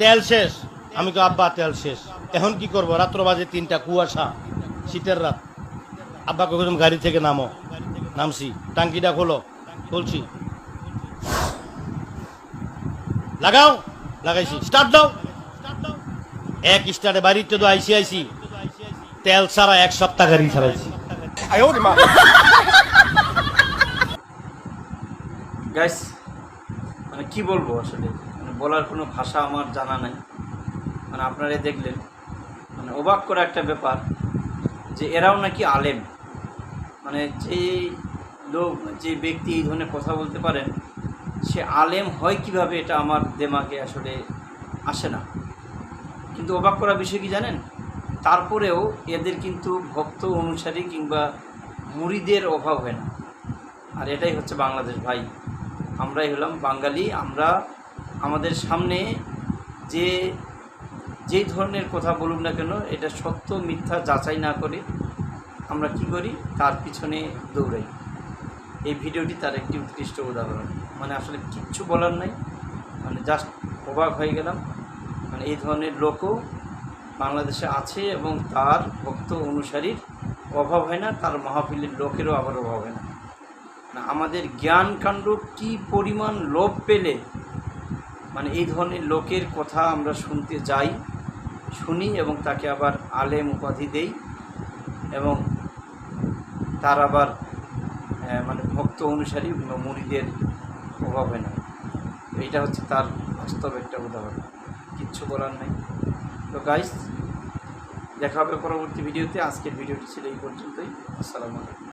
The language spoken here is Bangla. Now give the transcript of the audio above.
তেল শেষ। আমি তো আব্বা তেল শেষ। এখন কি করব? রাত্র বাজে তিনটা কুয়াশা শীতের রাত। আব্বাকে বললাম গাড়ি থেকে নামো। নামছি। টাঙ্কিটা খোলো। বলছি লাগাও। লাগাইছি। স্টার্ট দাও। এক স্টার্টে বাড়িতে তো আইসি আইসি। তেল ছাড়া এক সপ্তাহ গাড়ি চালাইছি গাইস মানে কি বলব আসলে? মানে বলার কোনো ভাষা আমার জানা নাই। মানে আপনারা দেখলেন। মানে অবাক করা একটা ব্যাপার যে এরাও নাকি আলেম। মানে যে লোক যে ব্যক্তি এই ধরনের কথা বলতে পারেন, সে আলেম হয় কীভাবে এটা আমার দেমাকে আসলে আসে না। কিন্তু অবাক করা বিষয় কি জানেন? তারপরেও এদের কিন্তু ভক্ত অনুসারী কিংবা মুড়িদের অভাব হয় না। আর এটাই হচ্ছে বাংলাদেশ ভাই। আমরাই হলাম বাঙালি, আমরা আমাদের সামনে যে যেই ধরনের কথা বলুক না কেন, এটা সত্য, মিথ্যা যাচাই না করে আমরা কি করি? তার পিছনে দৌড়াই। এই ভিডিওটি তার একটি উৎকৃষ্ট উদাহরণ। মানে আসলে কিচ্ছু বলার নাই। মানে জাস্ট অবাক হয়ে গেলাম। মানে এই ধরনের লোকও বাংলাদেশে আছে এবং তার ভক্ত অনুসারীর অভাব হয় না, তার মাহফিলের লোকেরও আবার অভাব হয় না। না আমাদের জ্ঞান কাণ্ড কী পরিমাণ লোভ পেলে মানে এই ধরনের লোকের কথা আমরা শুনতে যাই, শুনি এবং তাকে আবার আলেম উপাধি দেই এবং তার আবার মানে ভক্ত অনুসারী মুড়িদের অভাব হয় না। এইটা হচ্ছে তার বাস্তব একটা উদাহরণ। কিচ্ছু বলার নেই। তো গাইস দেখা হবে পরবর্তী ভিডিওতে আজকের ভিডিওটি ছিল এই পর্যন্তই। আসসালামু আলাইকুম।